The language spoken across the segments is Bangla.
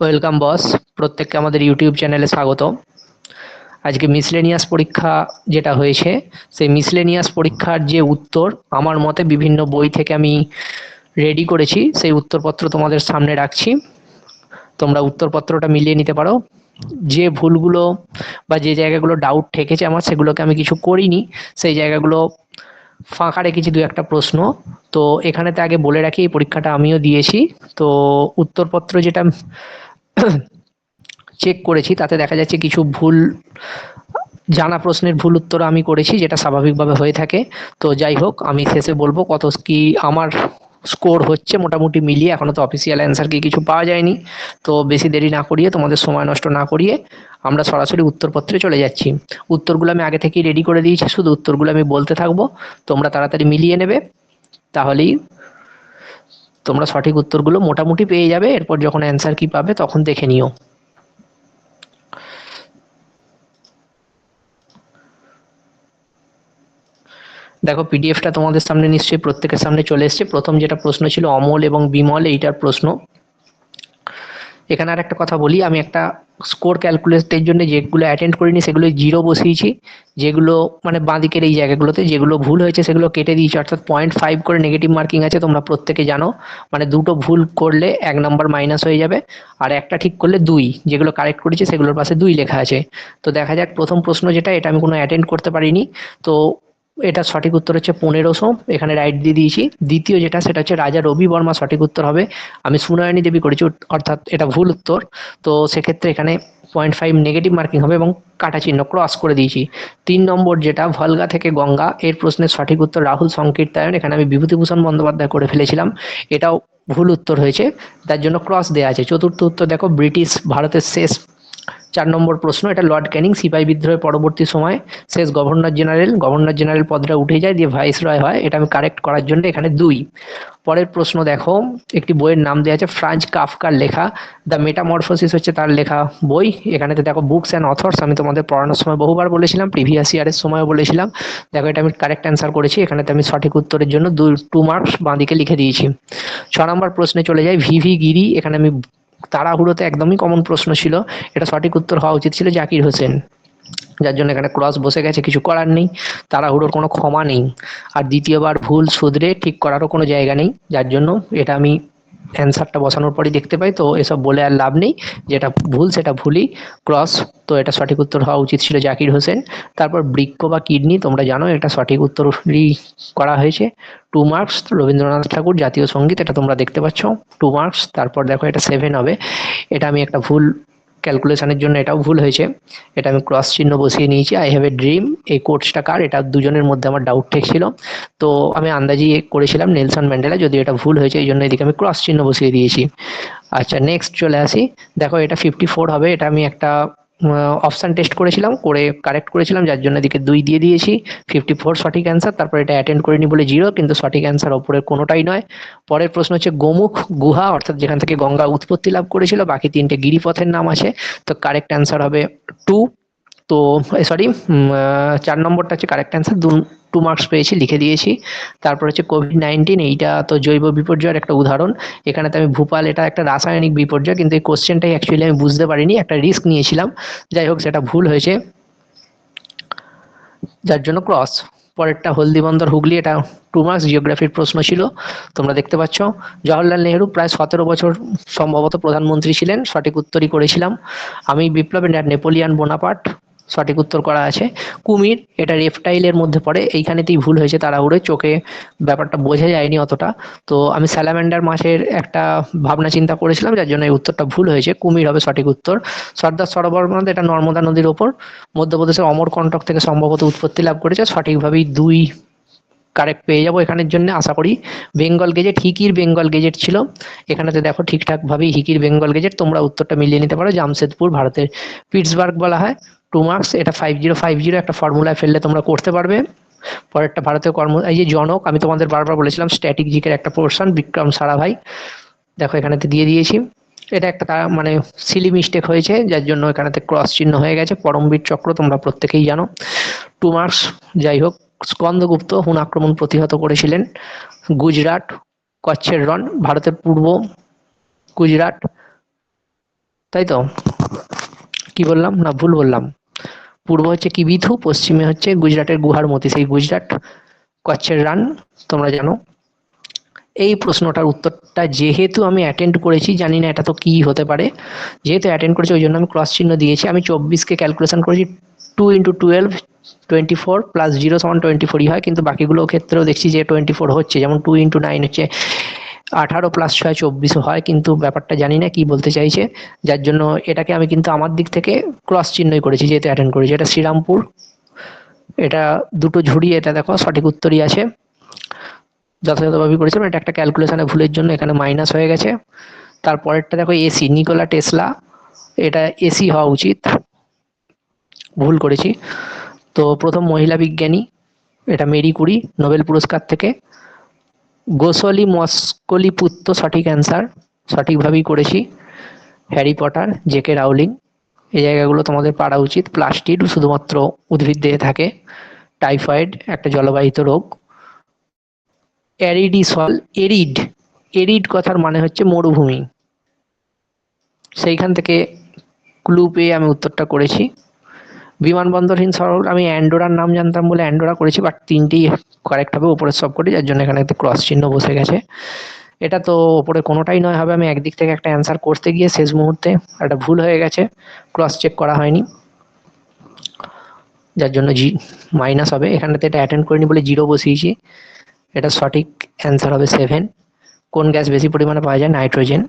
ওয়েলকাম বস প্রত্যেককে আমাদের ইউটিউব চ্যানেলে স্বাগত আজকে মিসলেনিয়াস পরীক্ষা যেটা হয়েছে, সেই মিসলেনিয়াস পরীক্ষার যে উত্তর, আমার মতে বিভিন্ন বই থেকে আমি রেডি করেছি। সেই উত্তরপত্র তোমাদের সামনে রাখছি। তোমরা উত্তরপত্রটা মিলিয়ে নিতে পারো। যে ভুলগুলো বা যে জায়গাগুলো ডাউট ঠেকেছে আমার, সেগুলোকে আমি কিছু করিনি। সেই জায়গাগুলো ফাঁকা রেখেছি দু একটা প্রশ্ন। তো এখানেতে আগে বলে রাখি, এই পরীক্ষাটা আমিও দিয়েছি। তো উত্তরপত্র যেটা চেক করেছি, তাতে দেখা যাচ্ছে কিছু ভুল, জানা প্রশ্নের ভুল উত্তর আমি করেছি, যেটা স্বাভাবিকভাবে হয়ে থাকে। তো যাই হোক, আমি শেষে বলব কত কি আমার স্কোর হচ্ছে, মোটামুটি মিলিয়ে এখনও তো অফিসিয়াল অ্যান্সার কি কিছু পাওয়া যায়নি। তো বেশি দেরি না করিয়ে, তোমাদের সময় নষ্ট না করিয়ে, আমরা সরাসরি উত্তরপত্রে চলে যাচ্ছি। উত্তরগুলো আমি আগে থেকেই রেডি করে দিয়েছি, শুধু উত্তরগুলো আমি বলতে থাকব, তোমরা তাড়াতাড়ি মিলিয়ে নেবে, তাহলেই তোমরা সঠিক উত্তরগুলো মোটামুটি পেয়ে যাবে, এরপর যখন অ্যান্সার কি পাবে তখন দেখে নিও। দেখো পিডিএফটা তোমাদের সামনে নিশ্চয়ই প্রত্যেকের সামনে চলে এসছে। প্রথম যেটা প্রশ্ন ছিল অমল এবং বিমল, এইটার প্রশ্ন। এখানে আর একটা কথা বলি, আমি একটা স্কোর ক্যালকুলেটের জন্য যেগুলো অ্যাটেন্ড করিনি সেগুলো জিরো বসিয়েছি, যেগুলো মানে বাঁদিকের এই জায়গাগুলোতে যেগুলো ভুল হয়েছে সেগুলো কেটে দিয়েছি, অর্থাৎ পয়েন্ট ফাইভ করে নেগেটিভ মার্কিং আছে, তোমরা প্রত্যেকে জানো। মানে দুটো ভুল করলে এক নম্বর মাইনাস হয়ে যাবে, আর একটা ঠিক করলে দুই, যেগুলো কারেক্ট করেছে সেগুলোর পাশে দুই লেখা আছে। তো দেখা যাক, প্রথম প্রশ্ন যেটা, এটা আমি কোনো অ্যাটেন্ড করতে পারিনি। তো এটা সঠিক উত্তর হচ্ছে পনেরোশো। এখানে রাইট দিয়ে দিয়েছি। দ্বিতীয় যেটা, সেটা হচ্ছে রাজা রবি বর্মা সঠিক উত্তর হবে। আমি সুনয়নী দেবী করেছি, অর্থাৎ এটা ভুল উত্তর। তো সেক্ষেত্রে এখানে পয়েন্ট ফাইভ নেগেটিভ মার্কিং হবে এবং কাটা চিহ্ন ক্রস করে দিয়েছি। তিন নম্বর যেটা, ভলগা থেকে গঙ্গা। এর প্রশ্নের সঠিক উত্তর রাহুল সংকীর্তায়ন। এখানে আমি বিভূতিভূষণ বন্দ্যোপাধ্যায় করে ফেলেছিলাম। এটাও ভুল উত্তর হয়েছে। তার জন্য ক্রস দেওয়া আছে। চতুর্থ উত্তর দেখো, ব্রিটিশ ভারতের শেষ চার নম্বর প্রশ্ন, এটা লর্ড ক্যানিং সিপাহি বিদ্রোহের পরবর্তী সময় শেষ গভর্নর জেনারেল গভর্নর জেনারেল পদটা উঠে যায়, দিয়ে ভাইস রয় হয়, এটা আমি কারেক্ট করার জন্য এখানে দুই। পরের প্রশ্ন দেখো, একটি বইয়ের নাম দেওয়া আছে ফ্রান্স কাফকার লেখা, দ্য মেটামরফোসিস হচ্ছে তার লেখা বই। এখানেতে দেখো বুকস অ্যান্ড অথর্স আমি তোমাদের পড়ানোর সময় বহুবার বলেছিলাম প্রিভিয়াস ইয়ারের সময়ও বলেছিলাম। দেখো, এটা আমি কারেক্ট অ্যান্সার করেছি, এখানেতে আমি সঠিক উত্তরের জন্য দুই টু মার্কস বাঁদিকে লিখে দিয়েছি। ছ নম্বর প্রশ্নে চলে যাই ভিভি গিরি, এখানে আমি তাড়াহুড়োতে একদমই কমন প্রশ্ন ছিল। এটা সঠিক উত্তর হওয়া উচিত ছিল জাকির হোসেন। যার জন্য এখানে ক্রস বসে গেছে, কিছু করার নেই। তাড়াহুড়োর কোনো ক্ষমা নেই। আর দ্বিতীয়বার ভুল শুধরে ঠিক করারও কোনো জায়গা নেই। যার জন্য এটা আমি অ্যান্সারটা বসানোর পরই দেখতে পাই। তো এসব বলে আর লাভ নেই। যেটা ভুল, সেটা ভুলই ক্রস তো এটা সঠিক উত্তর হওয়া উচিত ছিল জাকির হোসেন। তারপর বৃক্ষ বা কিডনি, তোমরা জানো, এটা সঠিক উত্তরই করা হয়েছে। টু মার্কস রবীন্দ্রনাথ ঠাকুর, জাতীয় সংগীত, এটা তোমরা দেখতে পাচ্ছ। টু মার্কস তারপর দেখো এটা সেভেন হবে। এটা আমি একটা ভুল ক্যালকুলেশনের জন্য এটাও ভুল হয়েছে। এটা আমি ক্রস চিহ্ন বসিয়ে নিয়েছি। আই হ্যাভ এ ড্রিম এই কোর্সটা কার? এটা দুজনের মধ্যে আমার ডাউট ঠেকছিল। তো আমি আন্দাজি করেছিলাম নেলসন ম্যান্ডেলা যদি এটা ভুল হয়েছে, এই জন্য এদিকে আমি ক্রস চিহ্ন বসিয়ে দিয়েছি। আচ্ছা নেক্সট চলে আসি। দেখো এটা ফিফটি ফোর হবে। এটা আমি একটা অপশান টেস্ট করেছিলাম, করে কারেক্ট করেছিলাম, যার জন্য এদিকে দুই দিয়ে দিয়েছি। ফিফটি ফোর সঠিক অ্যান্সার তারপর এটা অ্যাটেন্ড করিনি বলে জিরো কিন্তু সঠিক অ্যান্সার ওপরের কোনোটাই নয়। পরের প্রশ্ন হচ্ছে গোমুখ গুহা, অর্থাৎ যেখান থেকে গঙ্গা উৎপত্তি লাভ করেছিল, বাকি তিনটে গিরিপথের নাম আছে। তো কারেক্ট অ্যান্সার হবে টু তো সরি চার নম্বরটা হচ্ছে কারেক্ট অ্যান্সার দু টু মার্কস পেয়েছি, লিখে দিয়েছি। তারপর হচ্ছে কোভিড নাইন্টিন এইটা তো জৈব বিপর্যয়ের একটা উদাহরণ। এখানে তো আমি ভূপাল, এটা একটা রাসায়নিক বিপর্যয়, কিন্তু এই কোশ্চেনটাই অ্যাকচুয়ালি আমি বুঝতে পারিনি, একটা রিস্ক নিয়েছিলাম। যাই হোক, সেটা ভুল হয়েছে। যার জন্য ক্রস পরেরটা হলদিবন্দর হুগলি, এটা টু মার্কস জিওগ্রাফির প্রশ্ন ছিল। তোমরা দেখতে পাচ্ছ জওয়াহরলাল নেহরু প্রায় সতেরো বছর সম্ভবত প্রধানমন্ত্রী ছিলেন, সঠিক উত্তরই করেছিলাম। আমি বিপ্লবের নেপোলিয়ান বোনাপার্ট সঠিক উত্তর করা আছে। কুমির, এটা রেপটাইলের মধ্যে পড়ে। এইখানেতেই ভুল হয়েছে তাড়াহুড়ো চোখে ব্যাপারটা বোঝা যায়নি অতটা। তো আমি স্যালামেন্ডার মাছের একটা ভাবনা চিন্তা করেছিলাম, যার জন্য এই উত্তরটা ভুল হয়েছে। কুমির হবে সঠিক উত্তর। সর্দার সরোবর মধ্যে এটা নর্মদা নদীর ওপর। মধ্যপ্রদেশের অমরকণ্টক থেকে সম্ভবত উৎপত্তি লাভ করেছে। সঠিকভাবেই দুই কারেক্ট পেয়ে যাব এখানের জন্য, আশা করি। বেঙ্গল গেজেট, হিকির বেঙ্গল গেজেট ছিল। এখানেতে দেখো ঠিকঠাকভাবেই হিকির বেঙ্গল গেজেট। তোমরা উত্তরটা মিলিয়ে নিতে পারো। জামশেদপুর, ভারতের পিটসবার্গ বলা হয়। টু মার্কস এটা ফাইভ জিরো ফাইভ জিরো একটা ফর্মুলায় ফেললে তোমরা করতে পারবে। পরেরটা ভারতীয় কর্ম, এই যে জনক, আমি তোমাদের বারবার বলেছিলাম স্ট্যাটিক জিকের একটা পোর্শন বিক্রম সারাভাই দেখো এখানেতে দিয়ে দিয়েছি। এটা একটা মানে সিলি মিস্টেক হয়েছে, যার জন্য এখানেতে ক্রস চিহ্ন হয়ে গেছে। পরমবীর চক্র, তোমরা প্রত্যেকেই জানো। টু মার্কস যাই হোক, স্কন্দগুপ্ত, হুন আক্রমণ প্রতিহত করেছিলেন। গুজরাট, কচ্ছের রন ভারতের পূর্ব গুজরাট। তাই তো? কি বললাম? না, ভুল বললাম। পূর্ব হচ্ছে কিবিথু পশ্চিমে হচ্ছে গুজরাটের গুহার মতি সেই গুজরাট কচ্ছের রান, তোমরা জানো। এই প্রশ্নটার উত্তরটা যেহেতু আমি অ্যাটেন্ড করেছি, জানি না এটা তো কি হতে পারে। যেহেতু অ্যাটেন্ড করেছি, ওই জন্য আমি ক্রস চিহ্ন দিয়েছি। আমি চব্বিশকে ক্যালকুলেশন করেছি two into twelve twenty four plus zero সমান টোয়েন্টি ফোরই হয়। কিন্তু বাকিগুলো ক্ষেত্রেও দেখছি যে টোয়েন্টি ফোর হচ্ছে। যেমন টু ইন্টু নাইন হচ্ছে। আঠারো প্লাস ছয় চব্বিশও হয়, কিন্তু ব্যাপারটা জানি না কি বলতে চাইছে। যার জন্য এটাকে আমি কিন্তু আমার দিক থেকে ক্রস চিহ্নই করেছি, যেহেতু অ্যাটেন্ড করেছি। এটা শ্রীরামপুর। এটা দুটো ঝুড়ি, এটা দেখো, সঠিক উত্তরই আছে। যথাযথভাবে করেছিলাম, এটা একটা ক্যালকুলেশনে ভুলের জন্য এখানে মাইনাস হয়ে গেছে। তারপরেরটা দেখো এসি নিকোলা টেসলা এটা এসি হওয়া উচিত। ভুল করেছি। তো প্রথম মহিলা বিজ্ঞানী, এটা মেরি কুরি, নোবেল পুরস্কার থেকে। গোসলি মস্কলি পুত্র সঠিক অ্যান্সার সঠিকভাবেই করেছি। হ্যারি পটার জেকে রাউলিং, এই জায়গাগুলো তোমাদের পারা উচিত। প্লাস্টিড শুধুমাত্র উদ্ভিদ দেহে থাকে। টাইফয়েড, একটা জলবাহিত রোগ। অ্যারিডিসল এরিড এরিড কথার মানে হচ্ছে মরুভূমি। সেইখান থেকে ক্লু পেয়ে আমি উত্তরটা করেছি। বিমানবন্দরহীন শহর আমি অ্যান্ডোরার নাম জানতাম বলে অ্যান্ডোরা করেছি বাট তিনটি কারেক্ট হবে উপরে সব করি যার জন্য এখানে একটা ক্রস চিহ্ন বসে গেছে। এটা তো ওপরে কোনোটাই নয়, হবে আমি একদিক থেকে একটা অ্যান্সার করতে গিয়ে শেষ মুহূর্তে একটা ভুল হয়ে গেছে ক্রস চেক করা হয়নি। যার জন্য জি মাইনাস হবে, এখানটাতে এটা অ্যাটেন্ড করিনি বলে জিরো বসিয়েছি, এটা সঠিক অ্যান্সার হবে সেভেন কোন গ্যাস বেশি পরিমাণে পাওয়া যায়? নাইট্রোজেন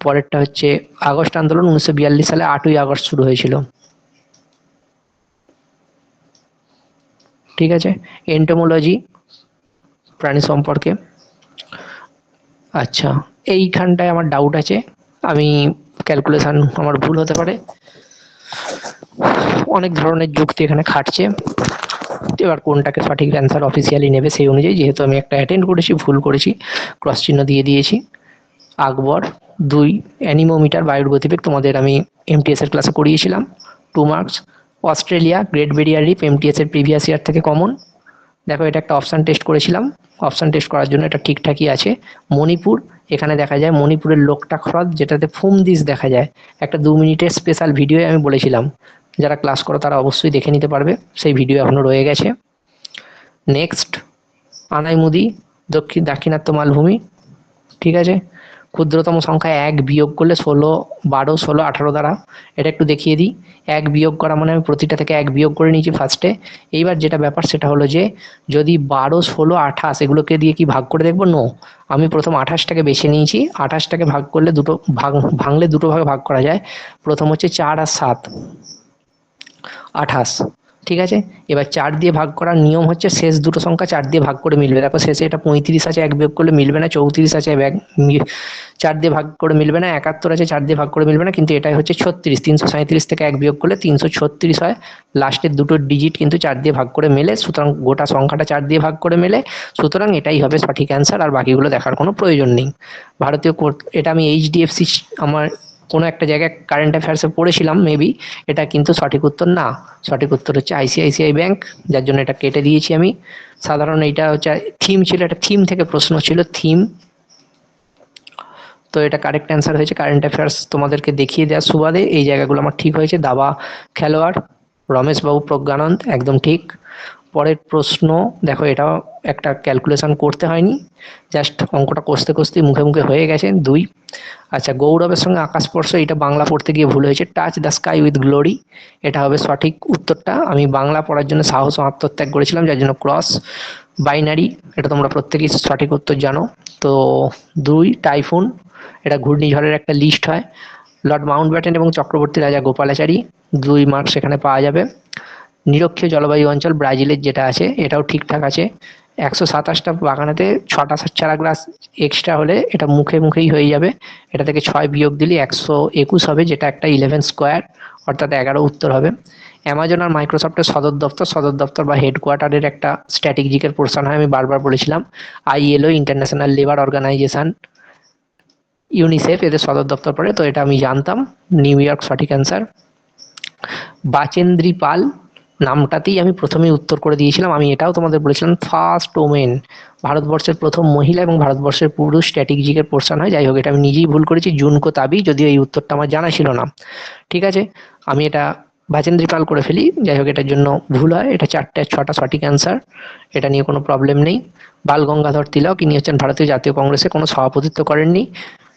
পরেরটা হচ্ছে আগস্ট আন্দোলন, উনিশশো বিয়াল্লিশ সালে আটই আগস্ট শুরু হয়েছিল। ঠিক আছে? এন্টোমোলজি প্রাণী সম্পর্কে। আচ্ছা এইখানটায় আমার ডাউট আছে। আমি ক্যালকুলেশান আমার ভুল হতে পারে। অনেক ধরনের যুক্তি এখানে খাটছে। এবার কোনটাকে সঠিক অ্যান্সার অফিসিয়ালি নেবে সেই অনুযায়ী, যেহেতু আমি একটা অ্যাটেন্ড করেছি, ভুল করেছি ক্রস চিহ্ন দিয়ে দিয়েছি। আকবর দুই অ্যানিমোমিটার বায়ুর গতিবেগ তোমাদের আমি এমটিএস এর ক্লাসে করিয়েছিলাম। Two marks Australia great barrier reef MTS এর প্রিভিয়াস ইয়ার থেকে কমন দেখো, এটা একটা অপশান টেস্ট করেছিলাম। অপশান টেস্ট করার জন্য এটা ঠিকঠাকই আছে। মণিপুর, এখানে দেখা যায় মণিপুরের লোকটা হ্রদ যেটাতে ফুম দিস দেখা যায়। একটা দু মিনিটের স্পেশাল ভিডিও আমি বলেছিলাম। যারা ক্লাস করো, তারা অবশ্যই দেখে নিতে পারবে। সেই ভিডিও এখনও রয়ে গেছে। নেক্সট আনাইমুদি দক্ষিণ, দাক্ষিণাত্য মালভূমি। ঠিক আছে? ক্ষুদ্রতম সংখ্যা এক বিয়োগ করলে ষোলো, বারো, ষোলো, আঠারো দ্বারা। এটা একটু দেখিয়ে দিই। এক বিয়োগ করা মানে আমি প্রতিটা থেকে এক বিয়োগ করে নিয়েছি ফার্স্টে এইবার যেটা ব্যাপার সেটা হলো যে, যদি বারো, ষোলো, আঠাশ এগুলোকে দিয়ে কি ভাগ করে দেখব? নো আমি প্রথম আঠাশটাকে বেছে নিয়েছি। আঠাশটাকে ভাগ করলে দুটো ভাগ, ভাঙলে দুটো ভাগে ভাগ করা যায়। প্রথম হচ্ছে চার আর সাত। আঠাশ। ঠিক আছে? এবার চার দিয়ে ভাগ করার নিয়ম হচ্ছে শেষ দুটো সংখ্যা চার দিয়ে ভাগ করে মিলবে। দেখো শেষে এটা পঁয়ত্রিশ আছে, এক বিয়োগ করলে মিলবে না, চৌত্রিশ আছে চার দিয়ে ভাগ করে মিলবে না, একাত্তর আছে, চার দিয়ে ভাগ করে মিলবে না, কিন্তু এটাই হচ্ছে ছত্রিশ। তিনশো সাঁত্রিশ থেকে এক বিয়োগ করলে তিনশো ছত্রিশ হয়। লাস্টের দুটো ডিজিট কিন্তু চার দিয়ে ভাগ করে মেলে, সুতরাং গোটা সংখ্যাটা চার দিয়ে ভাগ করে মেলে, সুতরাং এটাই হবে সঠিক অ্যান্সার আর বাকিগুলো দেখার কোনো প্রয়োজন নেই। ভারতীয় এটা আমি এইচডিএফসি আমার কোনো একটা জায়গায় কারেন্ট অ্যাফেয়ার্সে পড়েছিলাম মেবি এটা কিন্তু সঠিক উত্তর না। সঠিক উত্তর হচ্ছে আইসিআইসিআই ব্যাংক যার জন্য এটা কেটে দিয়েছি আমি। সাধারণ এইটা হচ্ছে থিম ছিল, এটা থিম থেকে প্রশ্ন ছিল থিম তো এটা কারেক্ট অ্যান্সার হয়েছে। কারেন্ট অ্যাফেয়ার্স তোমাদেরকে দেখিয়ে দেওয়ার সুবাদে এই জায়গাগুলো আমার ঠিক হয়েছে। দাবা খেলোয়াড়, রমেশবাবু, প্রজ্ঞানন্দ, একদম ঠিক। পরের প্রশ্ন, দেখো এটাও একটা ক্যালকুলেশন করতে হয়নি। জাস্ট অঙ্কটা কষতে কষতে মুখে মুখে হয়ে গেছে। দুই আচ্ছা গৌরবের সঙ্গে আকাশস্পর্শ এটা বাংলা পড়তে গিয়ে ভুল হয়েছে। Touch the sky with glory এটা হবে সঠিক উত্তরটা। আমি বাংলা পড়ার জন্য সাহস আত্মত্যাগ করেছিলাম, যার জন্য ক্রস বাইনারি এটা তোমরা প্রত্যেকেই সঠিক উত্তর জানো। তো দুই টাইফুন এটা ঘূর্ণিঝড়ের একটা লিস্ট হয়। লর্ড মাউন্ট ব্যাটেন এবং চক্রবর্তী রাজা গোপালাচারী দুই মার্কস সেখানে পাওয়া যাবে। নিরক্ষীয় জলবায়ু অঞ্চল ব্রাজিলের যেটা আছে, এটাও ঠিকঠাক আছে। একশো সাতাশটা বাগানেতে ছটা চারা গ্লাস এক্সট্রা হলে এটা মুখে মুখেই হয়ে যাবে। এটা থেকে ছয় বিয়োগ দিলে একশো একুশ হবে, যেটা একটা ইলেভেন স্কোয়ার অর্থাৎ এগারো উত্তর হবে। অ্যামাজন আর মাইক্রোসফটের সদর দপ্তর সদর দপ্তর বা হেডকোয়ার্টারের একটা স্ট্র্যাটেজিকের পোর্শন হয়, আমি বারবার বলেছিলাম। ILO international labour organisation UNICEF এদের সদর দপ্তর পড়ে, তো এটা আমি জানতাম নিউ ইয়র্ক সঠিক অ্যান্সার বাচেন্দ্রী পাল, নামটাতেই আমি প্রথমেই উত্তর করে দিয়েছিলাম, আমি এটাও তোমাদের বলেছিলাম ফার্স্ট ওমেন ভারতবর্ষের প্রথম মহিলা এবং ভারতবর্ষের পুরুষ স্ট্র্যাটেজিকের পোর্শন হয়, যাই হোক, এটা আমি নিজেই ভুল করেছি জুনকো তাবি, যদিও এই উত্তরটা আমার জানা ছিল না। ঠিক আছে, আমি এটা বাচেন্দ্রী পাল করে ফেলি, যাই হোক, এটার জন্য ভুল হয়, এটা চারটে, ছটা সঠিক অ্যান্সার এটা নিয়ে কোনো প্রবলেম নেই। বাল গঙ্গাধর তিলক, ইনি হচ্ছেন ভারতীয় জাতীয় কংগ্রেসে কোনো সভাপতিত্ব করেননি।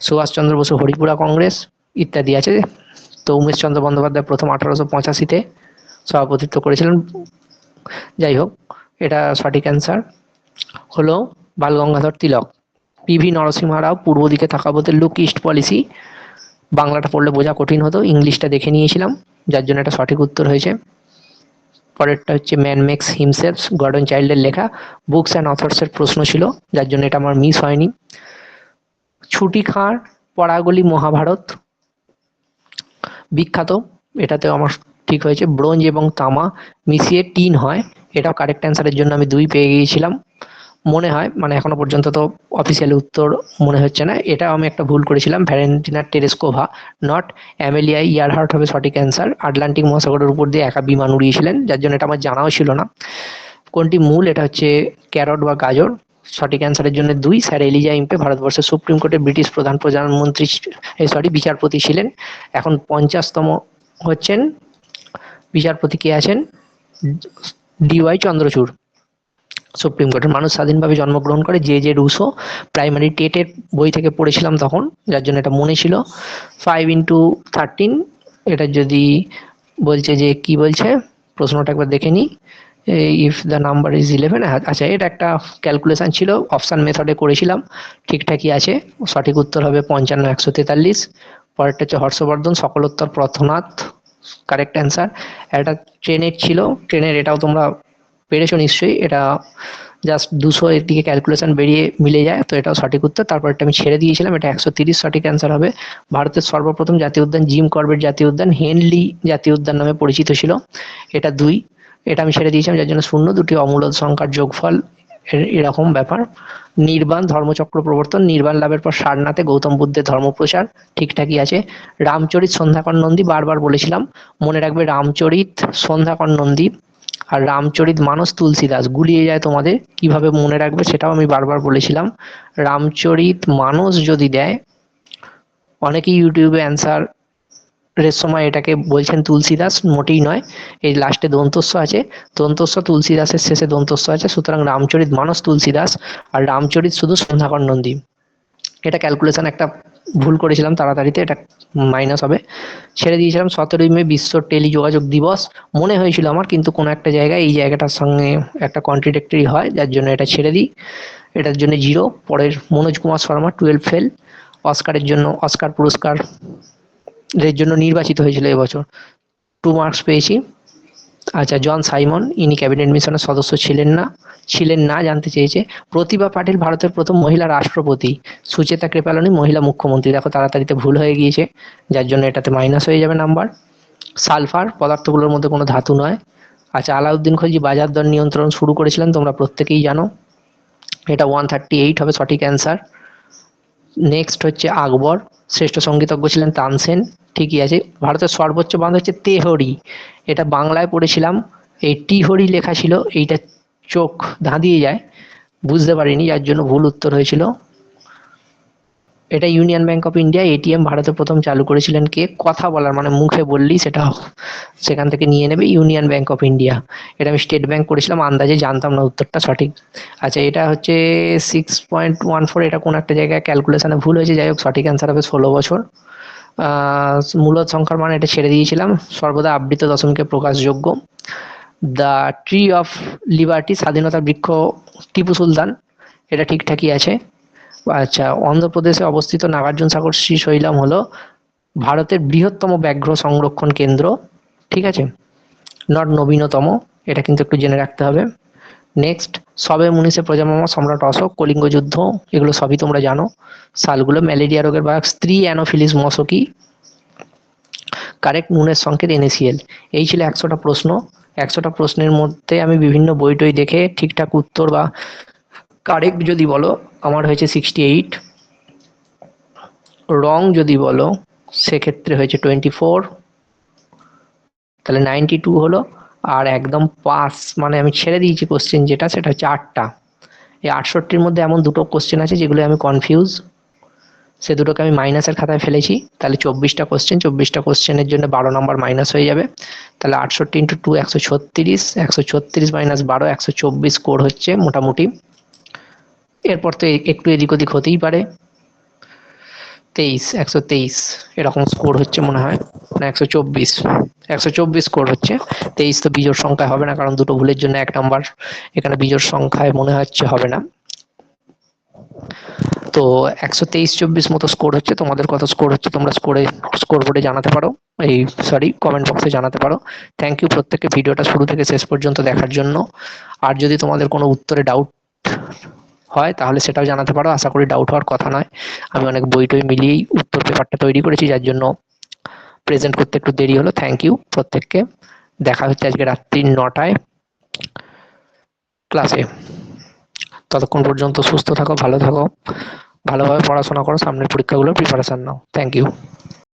সুভাষচন্দ্র বসু হরিপুরা কংগ্রেস ইত্যাদি আছে। তো উমেশচন্দ্র বন্দ্যোপাধ্যায় প্রথম আঠারোশো পঁচাশিতে সভাপতিত্ব করেছিলেন। যাই হোক, এটা সঠিক অ্যান্সার হলো বাল গঙ্গাধর তিলক পিভি নরসিংহ রাও পূর্ব দিকে থাকা বলতে লুক ইস্ট পলিসি বাংলাটা পড়লে বোঝা কঠিন হতো, ইংলিশটা দেখে নিয়েছিলাম, যার জন্য এটা সঠিক উত্তর হয়েছে। পরেরটা হচ্ছে ম্যান মেক্স হিমসেলস গর্ডন চাইল্ডের লেখা বুকস অ্যান্ড অথর্সের প্রশ্ন ছিল, যার জন্য এটা আমার মিস হয়নি। ছুটি খাঁর পড়াগুলি মহাভারত। বিখ্যাত, এটাতেও আমার ঠিক হয়েছে। ব্রোঞ্জ এবং তামা মিশিয়ে টিন হয়। এটাও কারেক্ট অ্যান্সারের জন্য আমি দুই পেয়ে গিয়েছিলাম। মনে হয় মানে এখনও পর্যন্ত তো অফিসিয়ালি উত্তর মনে হচ্ছে না। এটাও আমি একটা ভুল করেছিলাম। Valentina Tereshkova not Amelia Earhart হবে সঠিক অ্যান্সার আটলান্টিক মহাসাগরের উপর দিয়ে একা বিমান উড়িয়েছিলেন, যার জন্য এটা আমার জানাও ছিল না। কোনটি মূল? এটা হচ্ছে ক্যারট বা গাজর। সঠিক অ্যান্সারের জন্য দুই, স্যার এলিজা ইম্পে, ভারতবর্ষের সুপ্রিম কোর্টের ব্রিটিশ প্রধান প্রধানমন্ত্রী সরি বিচারপতি ছিলেন। এখন পঞ্চাশতম হচ্ছেন বিচারপতি কে আছেন? ডিওয়াই চন্দ্রচূড়। সুপ্রিম কোর্টের মানুষ স্বাধীনভাবে জন্মগ্রহণ করে যে যে রুশো প্রাইমারি টেটের বই থেকে পড়েছিলাম তখন, যার জন্য এটা মনে ছিল। ফাইভ ইন্টু থার্টিন এটা যদি বলছে যে কি বলছে, প্রশ্নটা একবার দেখে নিই। If the number is eleven আচ্ছা এটা একটা ক্যালকুলেশন ছিল অপশান মেথডে করেছিলাম, ঠিকঠাকই আছে, সঠিক উত্তর হবে পঞ্চান্ন, একশো তেতাল্লিশ, পরেরটা হচ্ছে হর্ষবর্ধন সকলোত্তর প্রথনাথ কারেক্ট অ্যান্সার একটা ট্রেনের ছিল, ট্রেনের এটাও তোমরা পেরেছ নিশ্চয়ই, এটা জাস্ট দুশো এর দিকে ক্যালকুলেশন বেরিয়ে মিলে যায়, তো এটাও সঠিক উত্তর তারপর এটা আমি ছেড়ে দিয়েছিলাম, এটা একশো তিরিশ সঠিক অ্যান্সার হবে, ভারতের সর্বপ্রথম জাতীয় উদ্যান জিম করবেট জাতীয় উদ্যান, হেনলি জাতীয় উদ্যান নামে পরিচিত ছিল, এটা দুই এটা আমি ছেড়ে দিয়েছিলাম যার জন্য শূন্য, দুটি অমূলদ সংখ্যার যোগফল এরকম ব্যাপার। নির্বাণ ধর্মচক্র প্রবর্তন, নির্বাণ লাভের পর সারনাথে গৌতম বুদ্ধের ধর্মপ্রচার, ঠিকঠাকই আছে। রামচরিত সন্ধ্যাকর নন্দী বারবার বলেছিলাম, মনে রাখবে রামচরিত সন্ধ্যাকর নন্দী আর রামচরিত মানস তুলসীদাস, গুলিয়ে যায় তোমাদের, কীভাবে মনে রাখবে সেটাও আমি বারবার বলেছিলাম। রামচরিত মানস যদি দেয়, অনেকেই ইউটিউবে অ্যান্সার এর সময় এটাকে বলছেন তুলসীদাস, মোটেই নয়। এই লাস্টে দন্তস্ব আছে। দন্তস্ব তুলসীদাসের শেষে দন্তস্ব আছে। সুতরাং রামচরিত মানস তুলসীদাস আর রামচরিত শুধু সন্ধ্যাকর নন্দী। এটা ক্যালকুলেশন একটা ভুল করেছিলাম তাড়াতাড়িতে, এটা মাইনাস হবে। ছেড়ে দিয়েছিলাম, সতেরোই মে বিশ্ব টেলি যোগাযোগ দিবস। মনে হয়েছিল আমার, কিন্তু কোনো একটা জায়গায় এই জায়গাটার সঙ্গে একটা কন্ট্রিডিক্টরি হয়, যার জন্য এটা ছেড়ে দিই। এটার জন্য জিরো পরের মনোজ কুমার শর্মা টুয়েলভ ফেল অস্কারের জন্য অস্কার পুরস্কার। এর জন্য নির্বাচিত হয়েছিল এবছর। টু মার্কস পেয়েছি। আচ্ছা জন সাইমন ইনি ক্যাবিনেট মিশনের সদস্য ছিলেন না ছিলেন না, জানতে চেয়েছে। প্রতিভা পাটিল ভারতের প্রথম মহিলা রাষ্ট্রপতি। সুচেতা কৃপালনী, মহিলা মুখ্যমন্ত্রী। দেখো, তাড়াতাড়িতে ভুল হয়ে গিয়েছে, যার জন্য এটাতে মাইনাস হয়ে যাবে নাম্বার সালফার, পদার্থগুলোর মধ্যে কোনো ধাতু নয়। আচ্ছা আলাউদ্দিন খলজি, বাজার দর নিয়ন্ত্রণ শুরু করেছিলেন, তোমরা প্রত্যেকেই জানো। এটা ওয়ান থার্টি এইট হবে সঠিক অ্যান্সার নেক্সট হচ্ছে আকবর। শ্রেষ্ঠ সঙ্গীতজ্ঞ ছিলেন তানসেন ঠিকই আছে। ভারতের সর্বোচ্চ বাঁধ হচ্ছে তেহরি। এটা বাংলায় পড়েছিলাম। এই টিহরি লেখা ছিল, এইটা চোখ ধাঁধিয়ে যায়। বুঝতে পারিনি, যার জন্য ভুল উত্তর হয়েছিল। এটা Union Bank of India ATM ভারতে প্রথম চালু করেছিলেন কে? কথা বলার মানে মুখে বললি সেটা সেখান থেকে নিয়ে নেবে ইউনিয়ন ব্যাংক অফ ইন্ডিয়া এটা আমি স্টেট ব্যাংক করেছিলাম, আন্দাজে জানতাম না উত্তরটা সঠিক। আচ্ছা এটা হচ্ছে সিক্স পয়েন্ট ওয়ান ফোর এটা কোন একটা জায়গায় ক্যালকুলেশনে ভুল হয়েছে, যাই হোক সঠিক অ্যান্সার হবে ষোলো বছর। মূলত সংখ্যার মান এটা ছেড়ে দিয়েছিলাম, সর্বদা আবৃত দশমকে প্রকাশযোগ্য। দ্য ট্রি অফ লিবার্টি স্বাধীনতা বৃক্ষ, টিপু সুলতান, এটা ঠিকঠাকই আছে। আচ্ছা অন্ধ্রপ্রদেশে অবস্থিত নাগার্জুন সাগর শ্রীশৈলম হলো ভারতের বৃহত্তম ব্যাঘ্র সংরক্ষণ কেন্দ্র, ঠিক আছে? নট নবীনতম, এটা কিন্তু একটু জেনে রাখতে হবে। নেক্সট সবে মুনিশে প্রজামামা সম্রাট অশোক, কলিঙ্গ যুদ্ধ, এগুলো সবই তোমরা জানো। সালগুলো ম্যালেরিয়া রোগের বা স্ত্রী অ্যানোফিলিস মশকি, কারেক্ট নুনের সংকেত, এনএসিএল। এই ছিল একশোটা প্রশ্ন। একশোটা প্রশ্নের মধ্যে আমি বিভিন্ন বই টই দেখে ঠিকঠাক উত্তর বা কারেক্ট যদি বলো, আমার হয়েছে সিক্সটি এইট রং যদি বলো, সেক্ষেত্রে হয়েছে টোয়েন্টি ফোর তাহলে নাইনটি টু হলো, আর একদম পাস মানে আমি ছেড়ে দিয়েছি কোশ্চেন যেটা, সেটা হচ্ছে আটটা। এই আটষট্টির মধ্যে এমন দুটো কোশ্চেন আছে যেগুলো আমি কনফিউজ সে দুটোকে আমি মাইনাসের খাতায় ফেলেছি, তাহলে চব্বিশটা কোশ্চেন চব্বিশটা কোশ্চেনের জন্য বারো নম্বর মাইনাস হয়ে যাবে। তাহলে আটষট্টি ইন্টু টু একশো ছত্রিশ একশো ছত্রিশ মাইনাস বারো, একশো চব্বিশ স্কোর হচ্ছে মোটামুটি। এরপর তো একটু এদিক ওদিক হতেই পারে। তেইশ, একশো তেইশ, এরকম স্কোর হচ্ছে মনে হয়। না একশো চব্বিশ একশো চব্বিশ স্কোর হচ্ছে। তেইশ তো বিজোর সংখ্যায় হবে না, কারণ দুটো ভুলের জন্য এক নাম্বার এখানে বিজোর সংখ্যায় মনে হচ্ছে হবে না। তো একশো তেইশ, চব্বিশ মতো স্কোর হচ্ছে। তোমাদের কত স্কোর হচ্ছে তোমরা স্কোরে স্কোর বোর্ডে জানাতে পারো। এই সরি কমেন্ট বক্সে জানাতে পারো। থ্যাংক ইউ প্রত্যেককে ভিডিওটা শুরু থেকে শেষ পর্যন্ত দেখার জন্য। আর যদি তোমাদের কোনো উত্তরে ডাউট হয়, তাহলে সেটাও জানাতে পারো। আশা করি ডাউট হওয়ার কথা নয়। আমি অনেক বই টই মিলিয়েই উত্তর পেপারটা তৈরি করেছি, যার জন্য প্রেজেন্ট করতে একটু দেরি হলো। থ্যাংক ইউ প্রত্যেককে। দেখা হচ্ছে আজকে রাত্রি নটায় ক্লাসে ততক্ষণ পর্যন্ত সুস্থ থাকো, ভালো থাকো। ভালোভাবে পড়াশোনা করো, সামনের পরীক্ষাগুলোর প্রিপারেশন নাও। Thank you